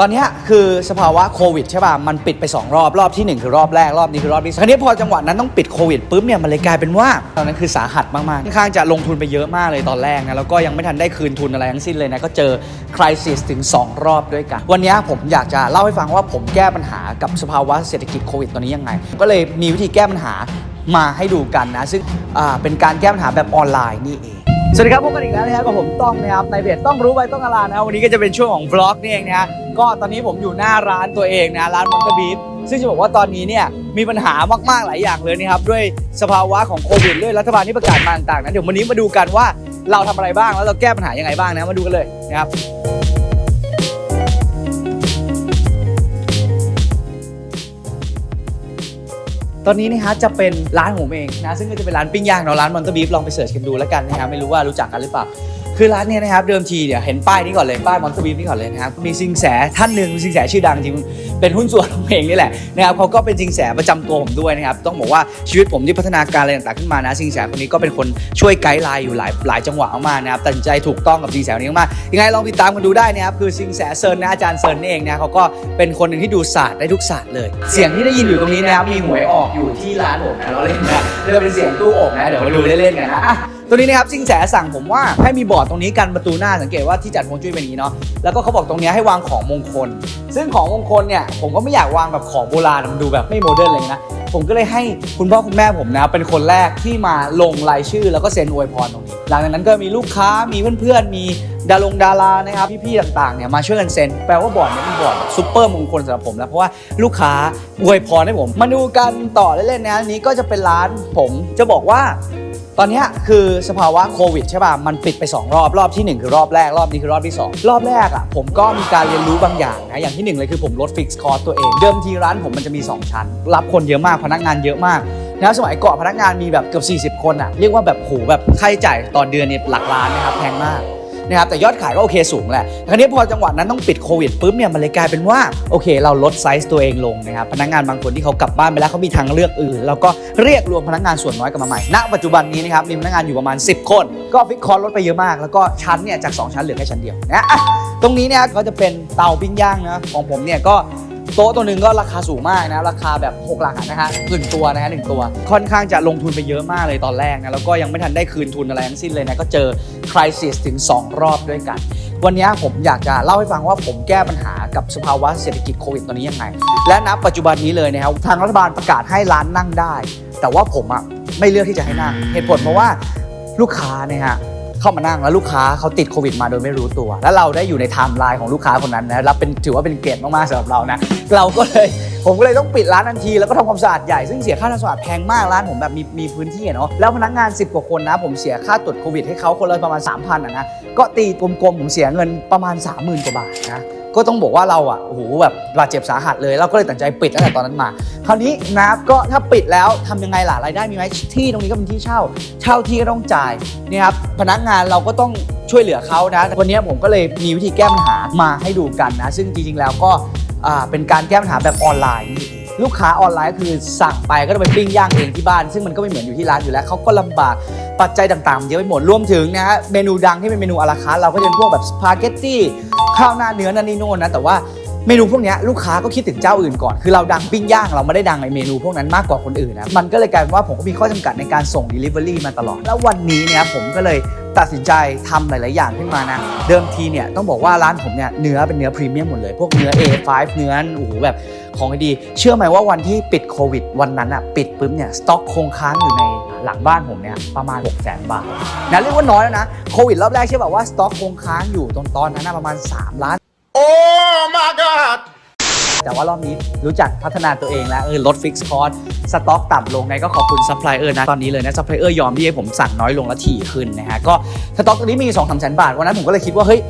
ตอนนี้คือสภาวะโควิดใช่ป่ะ มันปิดไป 2 รอบ รอบทีหนึ่1 คือรอบแรก รอบนี้คือรอบที่สองคราวนี้พอจังหวะนั้นต้องปิดโควิดปุ๊บเนี่ยมันเลยกลายเป็นว่า ตอนนั้นคือสาหัสมาก ๆ ค่อนข้างจะลงทุนไปเยอะมากเลยตอนแรกนะ แล้วก็ยังไม่ทันได้คืนทุนอะไรทั้งสิ้นเลยนะ ก็เจอคริสิสถึง 2 รอบด้วยกัน วันนี้ผมอยากจะเล่าให้ฟังว่าผมแก้ปัญหากับสภาวะเศรษฐกิจโควิดตอนนี้ยังไง ก็เลยมีวิธีแก้ปัญหามาให้ดูกันนะ ซึ่งเป็นการแก้ปัญหาแบบออนไลน์นี่เอง สวัสดีครับพบกันอีกแล้วนะครับกับผมต้องนะครับในเพจต้องรู้ไว้ต้องอลานะครับวันนี้ก็จะเป็นช่วงของบล็อกนี่เองนะฮะก็ตอนนี้ผมอยู่หน้าร้านตัวเองนะร้านมังกรบีฟซึ่งจะบอกว่าตอนนี้เนี่ยมีปัญหามากๆหลายอย่างเลยนะครับด้วยสภาวะของโควิดด้วยรัฐบาลที่ประกาศมาต่างๆนะเดี๋ยววันนี้มาดูกันว่าเราทำอะไรบ้างแล้วเราแก้ปัญหายังไงบ้างนะมาดูกันเลยนะครับ ตอนนี้นะฮะจะเป็นร้านผมเองนะซึ่งก็จะเป็นร้านปิ้งย่างเนาะร้านมอนเตอร์บีฟลองไปเสิร์ชกันดูแล้วกันนะฮะไม่รู้ว่ารู้จักกันหรือเปล่า คือร้านเนี้ยนะครับเดิมทีเนี่ยเห็นป้ายนี้ก่อนเลยป้ายมอนเตอร์บีฟนี่ก่อนเลยนะครับมีสิงแสท่านหนึ่งสิงแสชื่อดังจริงเป็นหุ้นส่วนของผมเองนี่แหละนะครับเขาก็เป็นสิงแสประจำตัวผมด้วยนะครับต้องบอกว่าชีวิตผมที่พัฒนาการอะไรต่างๆขึ้นมานะสิงแสคนนี้ก็เป็นคนช่วยไกด์ไลน์อยู่หลายหลายจังหวะมากๆนะครับตัดใจถูกต้องกับสิงแสนี้มากยังไงลองติดตามกันดูได้นะครับคือสิงแสเซิร์นนะอาจารย์เซิร์นนี่เองนะเขาก็เป็นคนหนึ่งที่ดูศาสตร์ได้ทุกศาสตร์เลย เสียงที่ได้ยินอยู่ตรงนี้นะครับมีหวยออกอยู่ที่ร้านผมนะเราเล่นนะเรียกเป็นเสียงตู้อบนะเดี๋ยวมาดูเล่นๆกันนะ ตัวนี้นะครับสิงแสสั่งผมว่าให้มีบอร์ดตรงนี้กันประตูหน้าสังเกตว่าที่จัดฮวงจุ้ยเป็นอย่างนี้เนาะแล้วก็เขาบอกตรงนี้ให้วางของมงคล ซึ่งของมงคลเนี่ยผมก็ไม่อยากวางแบบของโบราณมันดูแบบไม่โมเดิร์นเลยนะผมก็เลยให้คุณพ่อคุณแม่ผมนะเป็นคนแรกที่มาลงรายชื่อแล้วก็เซ็นอวยพรตรงนี้ หลังจากนั้นก็มีลูกค้ามีเพื่อนๆมีดารงดารานะครับพี่ๆต่างๆเนี่ยมาช่วยกันเซ็นแปลว่าบอร์ดเนี้เป็นบอร์ดซุปเปอร์มงคลสำหรับผมแล้วเพราะว่าลูกค้าอวยพรให้ผม มาดูกันต่อเล่นๆนะอันนี้ก็จะเป็นร้านผมจะบอกว่า ตอนนี้คือสภาวะโควิดใช่ป่ะ มันปิดไป 2 รอบ รอบทีหนึ่1 คือรอบแรก รอบนี้คือรอบที่ 2 รอบแรกอะผมก็มีการเรียนรู้บางอย่างนะ อย่างที่หนึ่งเลยคือผมลดฟิกซ์คอร์สตัวเอง เดิมทีร้านผมมันจะมี 2 ชั้น รับคนเยอะมาก พนักงานเยอะมากนะสมัยก่อนพนักงานมีแบบเกือบ40 คนอะ เรียกว่าแบบโหแบบค่าใช้จ่ายต่อเดือนเนี่ยหลักล้านนะครับ แพงมาก นะครับแต่ยอดขายก็โอเคสูงแหละคราวนี้พอจังหวะนั้นต้องปิดโควิดปุ๊บเนี่ยมันเลยกลายเป็นว่าโอเค เราลดไซส์ตัวเองลงนะครับพนักงานบางคนที่เขากลับบ้านไปแล้วเขามีทางเลือกอื่นเราก็เรียกรวมพนักงานส่วนน้อยกลับมาใหม่ณปัจจุบันนี้นะครับมีพนักงานอยู่ประมาณ 10 คน ก็ฟิกคอร์สลดไปเยอะมาก แล้วก็ชั้นเนี่ยจาก 2 ชั้นเหลือแค่ชั้นเดียวนะอะตรงนี้เนี่ยก็จะเป็นเตาปิ้งย่างนะของผมเนี่ยก็ โต๊ะตัวหนึ่งก็ราคาสูงมากนะ ราคาแบบ6หลักอะนะฮะหนึ่งตัวนะฮะหนึ่งตัว ค่อนข้างจะลงทุนไปเยอะมากเลยตอนแรกนะ แล้วก็ยังไม่ทันได้คืนทุนอะไรทั้งสิ้นเลยนะ ก็เจอคริสิสถึง 2 รอบด้วยกัน วันนี้ผมอยากจะเล่าให้ฟังว่าผมแก้ปัญหากับสภาวะเศรษฐกิจโควิดตอนนี้ยังไง และณปัจจุบันนี้เลยนะครับทางรัฐบาลประกาศให้ร้านนั่งได้ แต่ว่าผมอะไม่เลือกที่จะให้นั่ง เหตุผลเพราะว่าลูกค้าเนี่ยฮะ เข้ามานั่งแล้วลูกค้าเขาติดโควิดมาโดยไม่รู้ตัว แล้วเราได้อยู่ในไทม์ไลน์ของลูกค้าคนนั้นนะรับเป็นถือว่าเป็นเกียรติมากๆสำหรับเรานะเราก็เลยผมก็เลยต้องปิดร้านทันทีแล้วก็ทำความสะอาดใหญ่ซึ่งเสียค่าทำความสะอาดแพงมากร้านผมแบบมีมีพื้นที่เนาะแล้วพนักงาน 10 กว่าคนนะ ผมเสียค่าตรวจโควิดให้เขาคนละประมาณ 3,000อะนะก็ตีกลมๆผมเสียเงินประมาณ 30,000กว่าบาทนะก็ต้องบอกว่าเราอะโอ้โหแบบบาดเจ็บสาหัสเลยเราก็เลยตัดใจปิดตั้งแต่ตอนนั้นมา คราวนี้นะครับก็ถ้าปิดแล้วทำยังไงล่ะรายได้มีไหมที่ตรงนี้ก็เป็นที่เช่า เช่าที่ก็ต้องจ่ายนี่ครับพนักงานเราก็ต้องช่วยเหลือเขานะวันนี้ผมก็เลยมีวิธีแก้ปัญหามาให้ดูกันนะ ซึ่งจริงๆแล้วก็เป็นการแก้ปัญหาแบบออนไลน์นี่เองลูกค้าออนไลน์คือสั่งไปก็ต้องไปปิ้งย่างเองที่บ้าน ซึ่งมันก็ไม่เหมือนอยู่ที่ร้านอยู่แล้วเขาก็ลำบากปัจจัยต่างๆ เยอะไปหมดรวมถึงนะฮะเมนูดังที่เป็นเมนูอาราคาร์เราก็จะเป็นพวกแบบสปาเกตตี้ข้าวหน้าเนื้อนั่นนี่โน่นนะแต่ว่า เมนูพวกนี้ลูกค้าก็คิดถึงเจ้าอื่นก่อน คือเราดังปิ้งย่างเราไม่ได้ดังในเมนูพวกนั้นมากกว่าคนอื่นนะ มันก็เลยกลายเป็นว่าผมก็มีข้อจำกัดในการส่ง Delivery มาตลอด แล้ววันนี้เนี่ยผมก็เลยตัดสินใจทำหลาย ๆ อย่างขึ้นมานะ เดิมทีเนี่ยต้องบอกว่าร้านผมเนี่ยเนื้อเป็นเนื้อพรีเมียมหมดเลย พวกเนื้อ A5 เนื้อโอ้โหแบบของดี เชื่อไหมว่าวันที่ปิดโควิด วันนั้นอะปิดปุ๊บเนี่ยสต็อกคงค้างอยู่ในหลังบ้านผมเนี่ยประมาณ 6 0 0 0 0 0บาทนะเรียกว่าน้อยแล้วนะ โควิดรอบแรกเชื่อแบบว่าสต็อกคงค้างอยู่ตอนตอนนั้นนะประมาณ 3 ล้าน แต่ว่ารอบนี้รู้จักพัฒนาตัวเองแล้วเออลดฟิกซ์คอร์สสต็อกต่ำลงไงก็ขอบคุณซัพพลายเออร์นะ ตอนนี้เลยนะซัพพลายเออร์ยอมที่ให้ผมสั่งน้อยลงและถี่ขึ้นนะฮะก็สต็อกตัวนี้มี2องสามแสนบาทวันนั้นผมก็เลยคิดว่าเฮ้ย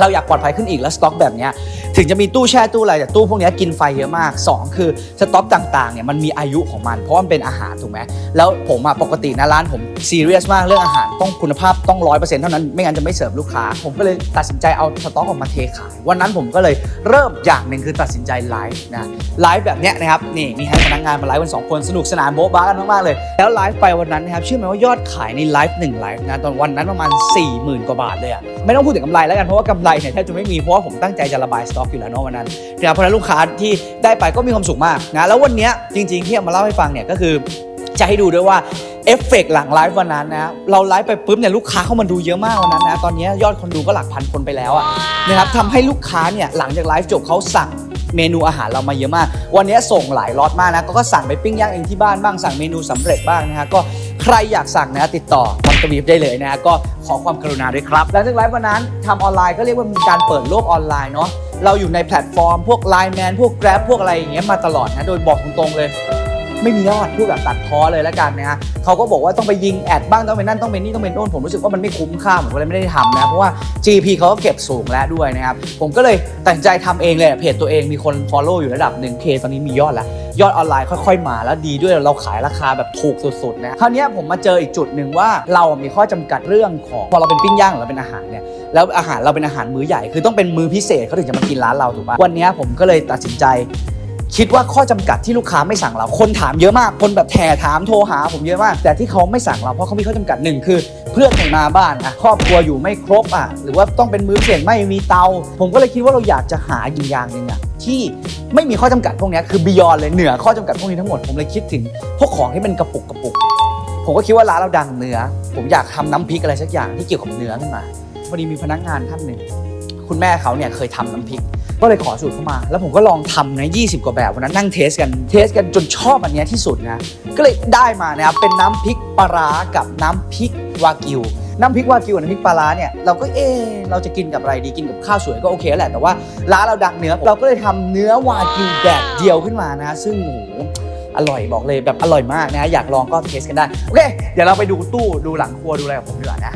เราอยากปลอดภัยขึ้นอีกแล้วสต็อกแบบนี้ถึงจะมีตู้แช่ตู้อะไรแต่ตู้พวกนี้กินไฟเยอะมาก 2 คือสต็อกต่างๆเนี่ยมันมีอายุของมัน เพราะมันเป็นอาหารถูกไหมแล้วผมอะปกตินะร้านผมซีเรียสมากเรื่องอาหารต้องคุณภาพต้องร้อยเปอร์เซ็นต์เท่านั้นไม่งั้นจะไม่เสิร์ฟลูกค้า ผมก็เลยตัดสินใจเอาสต็อกออกมาเทขาย วันนั้นผมก็เลยเริ่มอย่างหนึ่งคือตัดสินใจไลฟ์นะไลฟ์แบบเนี้ยนะครับนี่มีให้พนักงานมาไลฟ์กันสองคนสนุกสนานโบ๊ะบ้ากันมากๆเลย แล้วไลฟ์ไปวันนั้นนะครับเชื่อไหมว่ายอดขายในไลฟ์หนึ่งไลฟ์นะตอนวันนั้นประมาณ4 0,000กว่าบาทเลยอะไม่ต้องพูดถึงกำไรแล้วกันเพราะว่ากำไรไรเนี่ยแทบจะไม่มีเพราะว่าผมตั้งใจจะระบายสต็อกอยู่แล้วเนาะวันนั้นนะเพราะฉะนั้นลูกค้าที่ได้ไปก็มีความสุขมากนะแล้ววันนี้จริง ๆ ที่เอามาเล่าให้ฟังเนี่ยก็คือจะให้ดูด้วยว่าเอฟเฟกต์หลังไลฟ์วันนั้นนะเราไลฟ์ไปปุ๊บเนี่ยลูกค้าเข้ามาดูเยอะมากวันนั้นนะตอนนี้ยอดคนดูก็หลักพันคนไปแล้วอะนะครับทำให้ลูกค้าเนี่ยหลังจากไลฟ์จบเขาสั่งเมนูอาหารเรามาเยอะมาก วันนี้ส่งหลายล็อตมากนะ ก็ก็สั่งไปปิ้งย่างเองที่บ้านบ้าง สั่งเมนูสำเร็จบ้างนะฮะ ก็ ใครอยากสั่งนะติดต่อมอนตวีฟได้เลยนะ ก็ขอความกรุณาด้วยครับหลังจากไลฟ์วันนั้นทำออนไลน์ก็เรียกว่ามีการเปิดโลกออนไลน์เนาะเราอยู่ในแพลตฟอร์ม พวก Line Man พวก Grab พวกอะไรอย่างเงี้ยมาตลอดนะโดยบอกตรงๆเลย ไม่มียอดพูดแบบตัดพ้อเลยแล้วกันนะฮะเขาก็บอกว่าต้องไปยิงแอดบ้างต้องไปนั่นต้องไปนี่ต้องไปโน่นผมรู้สึกว่ามันไม่คุ้มค่าผมก็เลยไม่ได้ทำนะเพราะว่า GP เขาก็เก็บสูงแล้วด้วยนะครับผมก็เลยตัดสินใจทำเองเลยเพจตัวเองมีคน Follow อยู่ระดับหนึ่งเคตอนนี้มียอดแล้ว ยอดออนไลน์ค่อยๆมาแล้วดีด้วยเราขายราคาแบบถูกสุดๆนะคราวนี้ผมมาเจออีกจุดหนึ่งว่าเรามีข้อจำกัดเรื่องของพอเราเป็นปิ้งย่างหรือเราเป็นอาหารเนี่ยแล้วอาหารเราเป็นอาหารมื้อใหญ่คือต้องเป็นมื้อพิเศษเขาถึงจะมากินร้านเราถูกปะวันนี้ผมก็เลยตัดสินใจ คิดว่าข้อจำกัดที่ลูกค้าไม่สั่งเรา คนถามเยอะมาก คนแบบแห่ถามโทรหา ผมเยอะมาก แต่ที่เขาไม่สั่งเราเพราะเขามีข้อจำกัดหนึ่งคือ เพื่อนไม่มาบ้านอะครอบครัวอยู่ไม่ครบอะหรือว่าต้องเป็นมือเปลี่ยนไม่มีเตา ผมก็เลยคิดว่าเราอยากจะหาอย่างอย่างหนึ่งอะที่ไม่มีข้อจำกัดพวกนี้คือบียอนเลยเหนือข้อจำกัดพวกนี้ทั้งหมดผมเลยคิดถึงพวกของที่เป็นกระปุกกระปุก ผมก็คิดว่าร้านเราดังเนื้อ ผมอยากทำน้ำพริกอะไรสักอย่างที่เกี่ยวกับเนื้อขึ้นมาพอดีมีพนักงานท่านหนึ่งคุณแม่เขาเนี่ยเคยทำน้ำพริก ก็เลยขอสูตรเข้ามา แล้วผมก็ลองทำนะ20 กว่าแบบวันนั้นนั่งเทสกันเทสกันจนชอบอันเนี้ยที่สุดนะก็เลยได้มานะครับเป็นน้ำพริกปลาร้ากับน้ำพริกวากิวน้ำพริกวากิวกับน้ำพริกปลาร้าเนี่ยเราก็เอะเราจะกินกับอะไรดีกินกับข้าวสวยก็โอเคแหละแต่ว่าร้านเราดังเนื้อเราก็เลยทำเนื้อวากิวแดดเดียวขึ้นมานะซึ่งโอ้โหอร่อยบอกเลยแบบอร่อยมากนะอยากลองก็เทสกันได้โอเคเดี๋ยวเราไปดูตู้ดูหลังครัวดูอะไรกับผมดีกว่านะ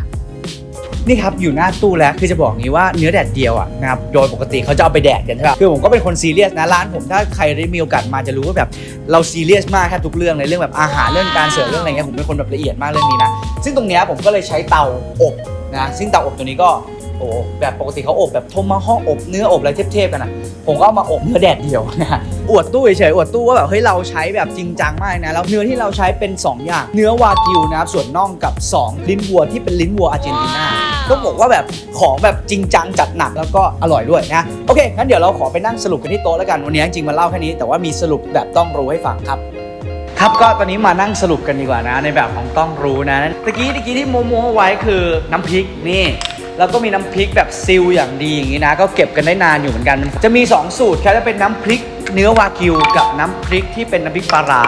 นี่ครับอยู่หน้าตู้แล้วคือจะบอกงี้ว่าเนื้อแดดเดียวอะนะครับโดยปกติเขาจะเอาไปแดดกันใช่ป่ะคือผมก็เป็นคนซีเรียสนะร้านผมถ้าใครได้มีโอกาสมาจะรู้ว่าแบบเราซีเรียสมากแค่ทุกเรื่องเลยเรื่องแบบอาหารเรื่องการเสิร์ฟเรื่องอะไรเงี้ยผมเป็นคนแบบละเอียดมากเรื่องนี้นะซึ่งตรงเนี้ยผมก็เลยใช้เตาอบนะซึ่งเตาอบตัวนี้ก็โอ้แบบปกติเขาอบแบบทมมาห้องอบเนื้ออบอะไรเทพๆกันนะผมก็เอามาอบเนื้อแดดเดียวนะอวดตู้เฉยๆอวดตู้ว่าแบบเฮ้ยเราใช้แบบจริงจังมากนะแล้วเนื้อที่เราใช้เป็นสองอย่าง เนื้อวากิวนะครับส่วนน่องกับสองลิ้นวัวที่เป็นลิ้นวัวอาร์เจนตินา ต้องบอกว่าแบบของแบบจริงจังจัดหนักแล้วก็อร่อยด้วยนะโอเคงั้นเดี๋ยวเราขอไปนั่งสรุปกันที่โต๊ะแล้วกันวันนี้จริงๆมาเล่าแค่นี้แต่ว่ามีสรุปแบบต้องรู้ให้ฟังครับครับก็ตอนนี้มานั่งสรุปกันดีกว่านะ ในแบบของต้องรู้นะตะกี้ตะกี้ที่โมโมไว้คือน้ำพริกนี่แล้วก็มีน้ำพริกแบบซิลอย่างดีอย่างนี้นะ ก็เก็บกันได้นานอยู่เหมือนกัน จะมี 2 สูตรแค่จะเป็นน้ำพริก เนื้อวากิวกับน้ำพริกที่เป็นน้ำพริกปลาร้า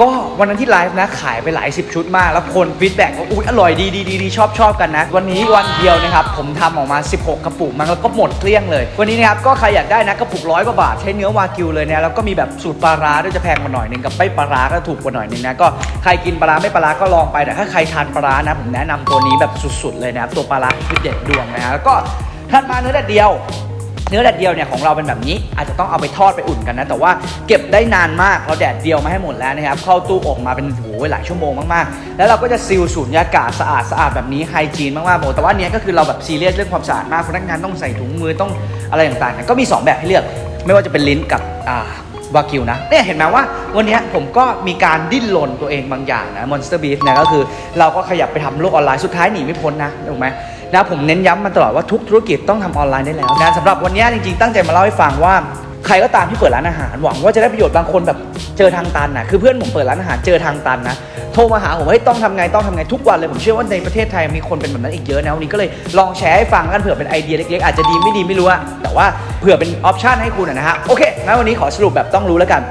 ก็วันนั้นที่ไลฟ์นะขายไปหลายสิบชุดมาก แล้วคนฟีดแบ็กว่าอุ้ยอร่อยดีดีดีดีชอบชอบกันนะ วันนี้วันเดียวนะครับ ผมทำออกมา 16 กระปุกมันแล้วก็หมดเกลี้ยงเลย วันนี้นะครับก็ใครอยากได้นะกระปุกร้อยกว่าบาท ใช้เนื้อวากิวเลยนะแล้วก็มีแบบสูตรปลาร้าด้วยจะแพงมาหน่อยหนึงกับไม่ปลาร้าก็ถูกกว่าหน่อยหนึงนะก็ใครกินปลาร้าไม่ปลาร้าก็ลองไปแต่ถ้าใครทานปลาร้านะผมแนะนำตัวนี้แบบสุด ๆ เลยนะครับตัวปลาร้าคือเด็ดดวงนะฮะแล้วก็ถัดมาเนื้อแดดเดียว เนื้อแดดเดียวเนี่ยของเราเป็นแบบนี้ อาจจะต้องเอาไปทอดไปอุ่นกันนะ แต่ว่าเก็บได้นานมากเราแดดเดียวมาให้หมดแล้วนะครับ เข้าตู้อบมาเป็นโอ้โหลายชั่วโมงมากๆ แล้วเราก็จะซีลสูญญากาศสะอาดสะอาดแบบนี้ไฮจีนมากๆโมแต่ว่านเนี้ยก็คือเราแบบซีเรียสเรื่องความสะอาดมากพนักงานต้องใส่ถุงมือต้องอะไรต่างๆนะก็มี 2 แบบให้เลือก ไม่ว่าจะเป็นลิ้นกับอ่าวากิวนะเนี่ยเห็นไหมว่าวันนี้ผมก็มีการดิ้นรนตัวเองบางอย่างนะ Monster Beef เนี่ยก็คือเราก็ขยับไปทำโลกออนไลน์สุดท้ายหนีไม่พ้นนะถูกไหม นะผมเน้นย้ำมาตลอดว่าทุกธุรกิจต้องทำออนไลน์ได้แล้วนะสำหรับวันนี้จริงๆตั้งใจมาเล่าให้ฟังว่า ใครก็ตามที่เปิดร้านอาหารหวังว่าจะได้ประโยชน์บางคนแบบเจอทางตันนะคือเพื่อนผมเปิดร้านอาหารเจอทางตันนะโทรมาหาผมว่าเฮ้ยต้องทำไงต้องทำไงทุกวันเลยผมเชื่อว่าในประเทศไทยมีคนเป็นแบบนั้นอีกเยอะนะวันนี้ก็เลยลองแชร์ให้ฟังกันเผื่อเป็นไอเดียเล็กๆอาจจะดีไม่ดีไม่รู้อะแต่ว่าเผื่อเป็นออปชันให้คุณอะนะฮะโอเคงั้นวันนี้ขอสรุปแบบต้องรู้แล้วกัน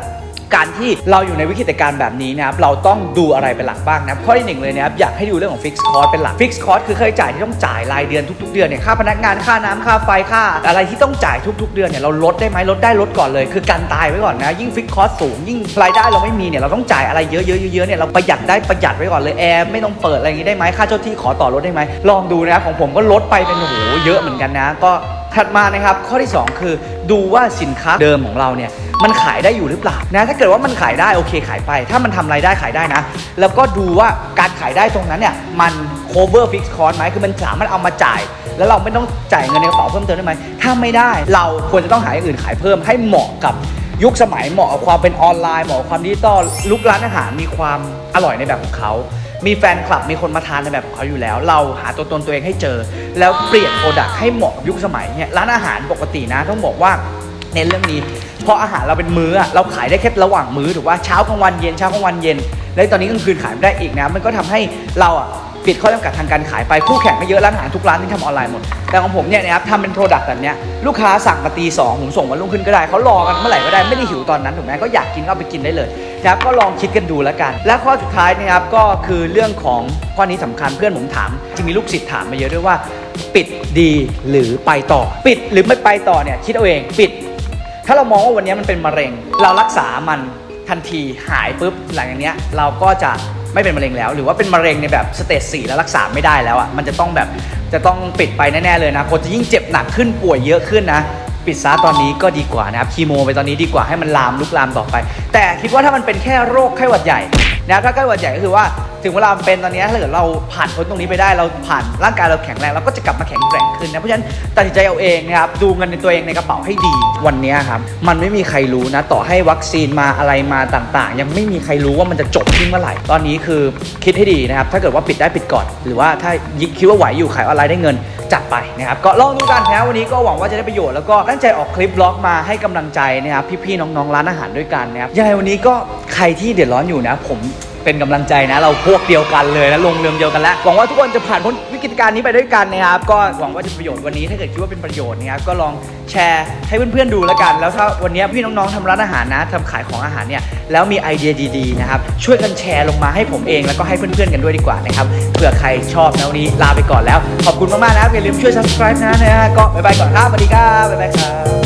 การที่เราอยู่ในวิกฤตการณ์แบบนี้นะครับเราต้องดูอะไรเป็นหลักบ้างนะครับข้อที่หนึ่งเลยนะครับอยากให้ดูเรื่องของฟิกซ์คอร์สเป็นหลักฟิกซ์คอร์สคือค่าใช้จ่ายที่ต้องจ่ายรายเดือนทุกๆเดือนเนี่ยค่าพนักงานค่าน้ำค่าไฟค่า อะไรที่ต้องจ่ายทุก ๆ เดือนเนี่ยเราลดได้ไหมลดได้ลดก่อนเลย คือการตายไว้ก่อนนะยิ่งฟิกซ์คอร์สสูงยิ่งรายได้เราไม่มีเนี่ยเราต้องจ่ายอะไรเยอะๆเยอะๆเนี่ยเราประหยัดได้ประหยัดไว้ก่อนเลยแอร์ไม่ต้องเปิดอะไรอย่างงี้ได้ไหมค่าเจ้าที่ขอต่อลดได้ไหมลองดูนะครับของผมก็ลดไปเป็นโอ้โหเยอะเหมือนกันนะก็ ถัดมานะครับข้อที่ 2 คือดูว่าสินค้าเดิมของเราเนี่ยมันขายได้อยู่หรือเปล่านะถ้าเกิดว่ามันขายได้โอเคขายไป ถ้ามันทำรายได้ขายได้นะ แล้วก็ดูว่าการขายได้ตรงนั้นเนี่ยมัน cover fixed cost ไหมคือมันสามารถเอามาจ่าย แล้วเราไม่ต้องจ่ายเงินในกระเป๋าเพิ่มเติมได้ไหมถ้าไม่ได้เราควรจะต้องหาอย่างอื่นขายเพิ่มให้เหมาะกับยุคสมัยเหมาะกับความเป็นออนไลน์เหมาะกับความดิจิตอลลุกร้านอาหารมีความอร่อยในแบบของเขา มีแฟนคลับมีคนมาทานในแบบของเขาอยู่แล้ว เราหาตัวตนตัวเองให้เจอ แล้วเปลี่ยนโปรดักต์ให้เหมาะกับยุคสมัยเนี่ยร้านอาหารปกตินะต้องบอกว่าเน้นเรื่องนี้เพราะอาหารเราเป็นมื้อเราขายได้แค่ระหว่างมื้อถูกว่าเช้ากลางวันเย็นเช้ากลางวันเย็น แล้วตอนนี้กลางคืนขายไม่ได้อีกนะมันก็ทำให้เราอะ ปิดข้อจำกัดทางการขายไปคู่แข่งไม่เยอะร้านอาหารทุกร้านที่ทำออนไลน์หมด แต่ของผมเนี่ยนะครับทำเป็นโปรดักต์แบบเนี้ยลูกค้าสั่งมาตีสองผมส่งมาลุ่งขึ้นก็ได้เขารอกันเมื่อไหร่ก็ได้ไม่ได้หิวตอนนั้นถูกไหมก็อยากกินก็ไปกินได้เลยนะครับก็ลองคิดกันดูแล้วกัน และข้อสุดท้ายนะครับก็คือเรื่องของข้อนี้สำคัญเพื่อนผมถามจะมีลูกศิษย์ถามมาเยอะด้วยว่า ปิดดีหรือไปต่อ ปิดหรือไม่ไปต่อเนี่ยคิดเอาเองปิด ถ้าเรามองว่าวันนี้มันเป็นมะเร็ง เรารักษามันทันทีหายปุ๊บหลังจากนี้เราก็จะ ไม่เป็นมะเร็งแล้ว หรือว่าเป็นมะเร็งในแบบสเตจสี่แล้วรักษาไม่ได้แล้วอะมันจะต้องแบบจะต้องปิดไปแน่ๆเลยนะคนจะยิ่งเจ็บหนักขึ้นป่วยเยอะขึ้นนะ ปิดซะตอนนี้ก็ดีกว่านะครับคีโมไปตอนนี้ดีกว่าให้มันลามลุกลามต่อไป แต่คิดว่าถ้ามันเป็นแค่โรคไข้หวัดใหญ่นะครับถ้าไข้หวัดใหญ่ก็คือว่าถึงเวลามันเป็นตอนนี้ถ้าเกิดเราผ่านพ้นตรงนี้ไปได้เราผ่านร่างกายเราแข็งแรงเราก็จะกลับมาแข็งแกร่งขึ้นนะเพราะฉะนั้นตัดสินใจเอาเองนะครับดูเงินในตัวเองในกระเป๋าให้ดีวันนี้ครับมันไม่มีใครรู้นะ ต่อให้วัคซีนมาอะไรมาต่างๆ ยังไม่มีใครรู้ว่ามันจะจบที่เมื่อไหร่ ตอนนี้คือคิดให้ดีนะครับถ้าเกิดว่าปิดได้ปิดก่อน หรือว่าถ้าคิดว่าไหวอยู่ขายออนไลน์ได้เงิน จัดไปนะครับก็ลองดูกันนะวันนี้ก็หวังว่าจะได้ประโยชน์แล้วก็ตั้งใจออกคลิปบล็อกมาให้กำลังใจนะครับพี่ๆน้องๆร้านอาหารด้วยกันนะครับยังไงวันนี้ก็ใครที่เดือดร้อนอยู่นะผม เป็นกำลังใจนะ เราพวกเดียวกันเลยนะลงเรือเดียวกันแล้วหวังว่าทุกคนจะผ่านพ้นวิกฤตการณ์นี้ไปด้วยกันนะครับ ก็หวังว่าจะประโยชน์วันนี้ถ้าเกิดคิดว่าเป็นประโยชน์นะครับก็ลองแชร์ให้เพื่อนๆดูแล้วกัน แล้วถ้าวันนี้พี่น้องๆทำร้านอาหารนะทำขายของอาหารเนี่ยแล้วมีไอเดียดีๆนะครับช่วยกันแชร์ลงมาให้ผมเองแล้วก็ให้เพื่อนๆกันด้วยดีกว่านะครับเผื่อใครชอบนะวันนี้ลาไปก่อนแล้ว ขอบคุณมากๆนะอย่าลืมช่วย subscribe นะนะก็บ๊ายบายก่อนครับสวัสดีครับบ๊ายบายครับ